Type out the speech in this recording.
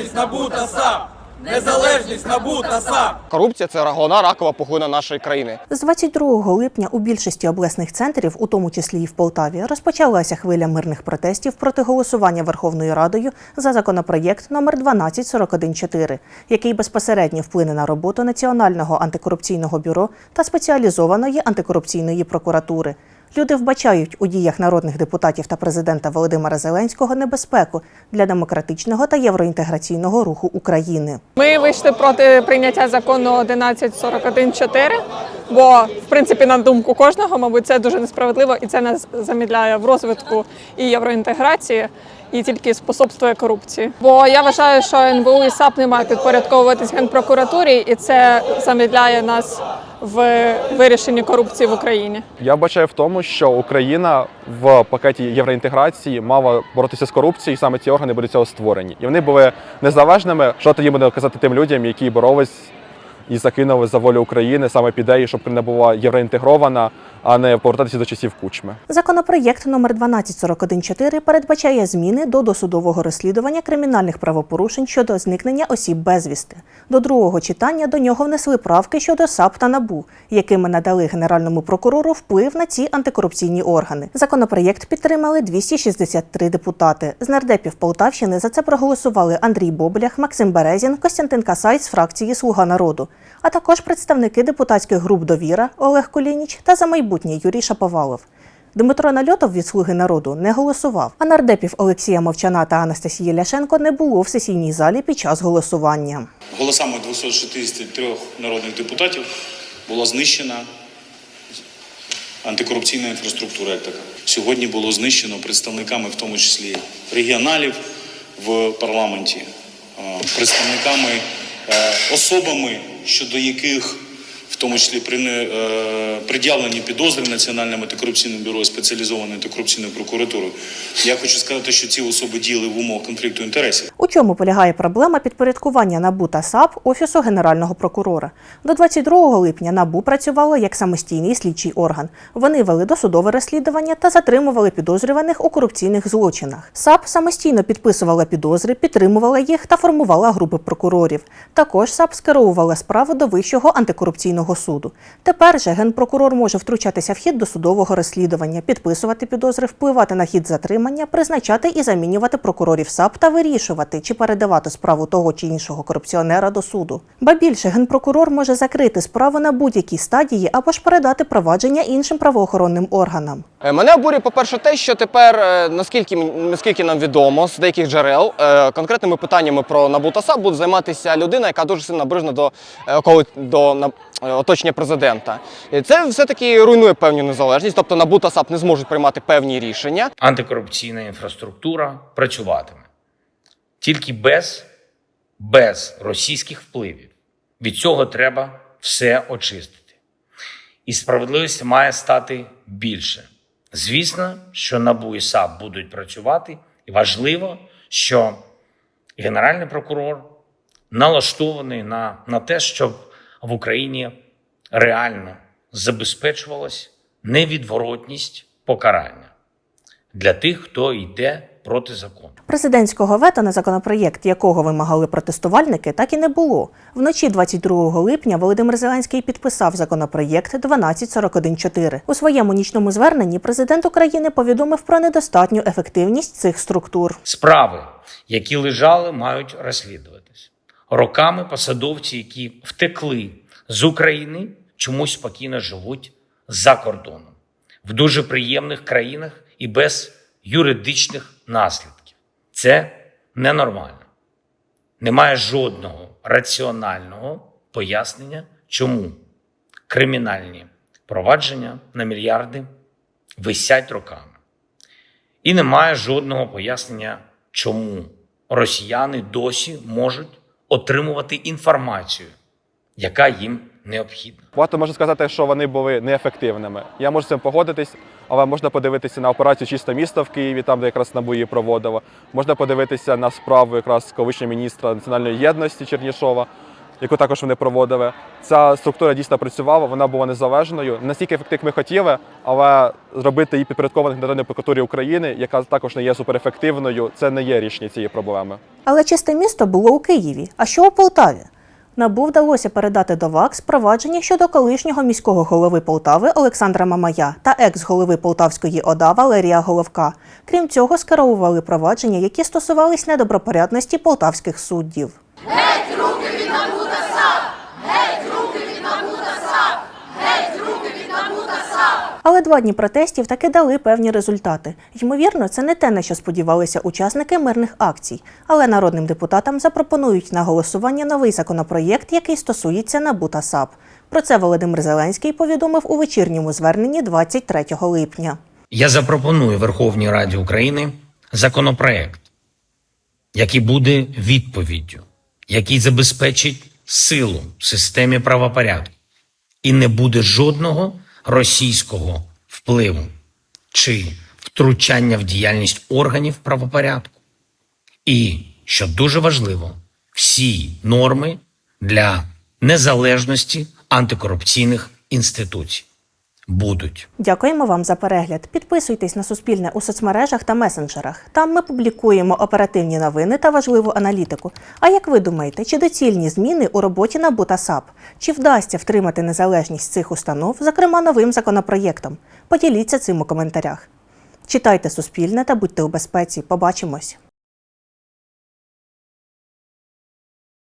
Незалежність НАБУ та САП! Незалежність НАБУ та САП! Корупція це головна ракова пухлина нашої країни. З 22 липня у більшості обласних центрів, у тому числі і в Полтаві, розпочалася хвиля мирних протестів проти голосування Верховною Радою за законопроєкт номер 12414, який безпосередньо вплине на роботу Національного антикорупційного бюро та спеціалізованої антикорупційної прокуратури. Люди вбачають у діях народних депутатів та президента Володимира Зеленського небезпеку для демократичного та євроінтеграційного руху України. Ми вийшли проти прийняття закону 1141.4, бо в принципі на думку кожного, мабуть, це дуже несправедливо і це нас замідляє в розвитку і євроінтеграції. І тільки способствує корупції. Бо я вважаю, що НБУ і САП не мають підпорядковуватись генпрокуратурі, і це замідляє нас в вирішенні корупції в Україні. Я бачаю в тому, що Україна в пакеті євроінтеграції мала боротися з корупцією, і саме ці органи будуть цього створені. І вони були незалежними. Що тоді буде казати тим людям, які боролись і закинули за волю України саме під ідеї, щоб Україна була євроінтегрована, а не повертатися до часів кучми. Законопроєкт номер 12414 передбачає зміни до досудового розслідування кримінальних правопорушень щодо зникнення осіб безвісти. До другого читання до нього внесли правки щодо САП та НАБУ, якими надали генеральному прокурору вплив на ці антикорупційні органи. Законопроєкт підтримали 263 депутати. З нардепів Полтавщини за це проголосували Андрій Боблях, Максим Березін, Костянтин Касай з фракції Слуга народу, а також представники депутатських груп Довіра Олег Колініч та за майбутнє Юрій Шаповалов. Дмитро Нальотов від Слуги народу не голосував, а нардепів Олексія Мовчана та Анастасії Ляшенко не було в сесійній залі під час голосування. Голосами 263 народних депутатів була знищена антикорупційна інфраструктура, як така. Сьогодні було знищено представниками, в тому числі регіоналів в парламенті, представниками, особами, щодо яких в тому числі е, пред'явлені підозри Національним антикорупційним бюро і спеціалізованою антикорупційною прокуратурою. Я хочу сказати, що ці особи діяли в умовах конфлікту інтересів. У чому полягає проблема підпорядкування НАБУ та САП Офісу Генерального прокурора? До 22 липня НАБУ працювало як самостійний слідчий орган. Вони вели досудове розслідування та затримували підозрюваних у корупційних злочинах. САП самостійно підписувала підозри, підтримувала їх та формувала групи прокурорів. Також САП скеровувала справу до Вищого антикорупційного суду. Тепер же генпрокурор може втручатися в хід досудового розслідування, підписувати підозри, впливати на хід затримання, призначати і замінювати прокурорів САП та вирішувати, чи передавати справу того чи іншого корупціонера до суду. Ба більше генпрокурор може закрити справу на будь-якій стадії або ж передати провадження іншим правоохоронним органам. Е, Мене обурює, по-перше, те, що тепер, е, наскільки, наскільки нам відомо з деяких джерел, е, конкретними питаннями про НАБУ та САП буде займатися людина, яка дуже сильно наближена до, до оточення президента. І це все-таки руйнує певну незалежність, тобто НАБУ та САП не зможуть приймати певні рішення. антикорупційна інфраструктура працюватиме тільки без, без російських впливів. Від цього треба все очистити. І справедливості має стати більше. Звісно, що НАБУ і САП будуть працювати, і важливо, що Генеральний прокурор налаштований на, на те, щоб в Україні реально забезпечувалась невідворотність покарання для тих, хто йде проти закону. Президентського вето на законопроєкт, якого вимагали протестувальники, так і не було. Вночі 22 липня Володимир Зеленський підписав законопроєкт 12414. У своєму нічному зверненні президент України повідомив про недостатню ефективність цих структур. Справи, які лежали, мають розслідуватись. Роками посадовці, які втекли з України, чомусь спокійно живуть за кордоном в дуже приємних країнах і без юридичних наслідків. Це ненормально. Немає жодного раціонального пояснення, чому кримінальні провадження на мільярди висять роками. І немає жодного пояснення, чому росіяни досі можуть отримувати інформацію, яка їм необхідна. Багато можна сказати, що вони були неефективними. Я можу з цим погодитись, але можна подивитися на операцію Чисте місто в Києві, там де якраз НАБУ її проводило. Можна подивитися на справу якраз колишнього міністра національної єдності Чернішова. яку також вони проводили. Ця структура дійсно працювала, вона була незалежною, настільки ефективно, як ми хотіли, але зробити її підпорядкованих Народної прокуратурі України, яка також не є суперефективною, це не є рішення цієї проблеми. Але чисте місто було у Києві. А що у Полтаві? Набу вдалося передати до ВАКС провадження щодо колишнього міського голови Полтави Олександра Мамая та екс-голови Полтавської ОДА Валерія Головка. Крім цього, скеровували провадження, які стосувались недобропорядності полтавських суддів. Два дні протестів таки дали певні результати. Ймовірно, це не те, на що сподівалися учасники мирних акцій. Але народним депутатам запропонують на голосування новий законопроєкт, який стосується НАБУ та САП. Про це Володимир Зеленський повідомив у вечірньому зверненні 23 липня. Я запропоную Верховній Раді України законопроект, який буде відповіддю, який забезпечить силу в системі правопорядку і не буде жодного російського впливу чи втручання в діяльність органів правопорядку. І, що дуже важливо, всі норми для незалежності антикорупційних інституцій будуть. Дякуємо вам за перегляд. Підписуйтесь на Суспільне у соцмережах та месенджерах. Там ми публікуємо оперативні новини та важливу аналітику. А як ви думаєте, чи доцільні зміни у роботі НАБУ та САП? Чи вдасться втримати незалежність цих установ, зокрема новим законопроєктом? Поділіться цим у коментарях. Читайте Суспільне та будьте у безпеці. Побачимось!